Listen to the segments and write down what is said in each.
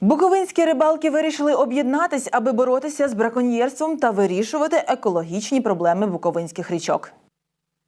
Буковинські рибалки вирішили об'єднатись, аби боротися з браконьєрством та вирішувати екологічні проблеми буковинських річок.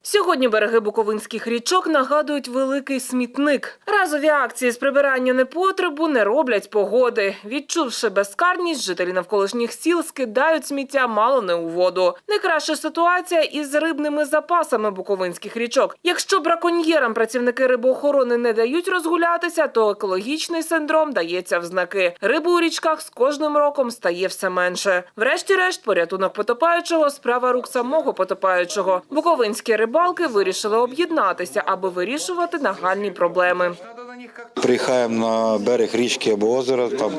Сьогодні береги буковинських річок нагадують великий смітник. Разові акції з прибирання непотребу не роблять погоди. Відчувши безкарність, жителі навколишніх сіл скидають сміття мало не у воду. Найкраща ситуація із рибними запасами буковинських річок. Якщо браконьєрам працівники рибоохорони не дають розгулятися, то екологічний синдром дається в знаки. Риби у річках з кожним роком стає все менше. Врешті-решт, порятунок потопаючого справа рук самого потопаючого. Буковинські рибалки вирішили об'єднатися, аби вирішувати нагальні проблеми. Приїхаємо на берег річки або озера, там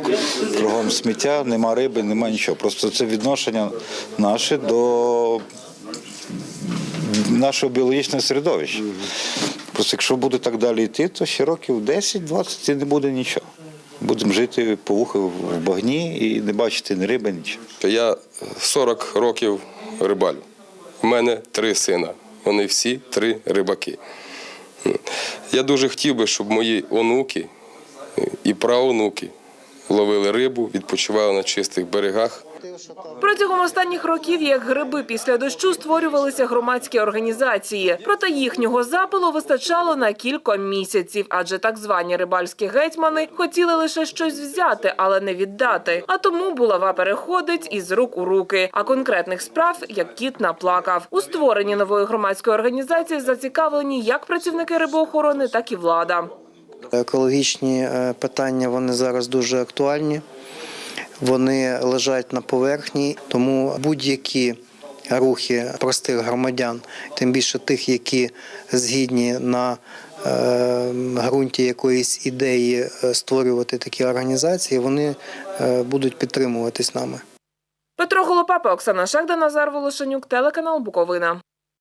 кругом сміття, нема риби, нема нічого. Просто це відношення наше до нашого біологічного середовища. Просто якщо буде так далі йти, то ще років 10-20 і не буде нічого. Будемо жити по вухи в багні і не бачити ні риби, нічого. Я 40 років рибалю. У мене три сина. Вони всі три рибаки. Я дуже хотів би, щоб мої онуки і праонуки ловили рибу, відпочивали на чистих берегах. Протягом останніх років, як гриби після дощу, створювалися громадські організації. Проте їхнього запалу вистачало на кілька місяців, адже так звані рибальські гетьмани хотіли лише щось взяти, але не віддати. А тому булава переходить із рук у руки. А конкретних справ як кіт наплакав. У створенні нової громадської організації зацікавлені як працівники рибоохорони, так і влада. Екологічні е, питання вони зараз дуже актуальні. Вони лежать на поверхні, тому будь-які рухи простих громадян, тим більше тих, які згідні на е, ґрунті якоїсь ідеї е, створювати такі організації, вони е, будуть підтримуватись нами. Петро Голопапа, Оксана Шахда, Назар Волошенюк, телеканал Буковина.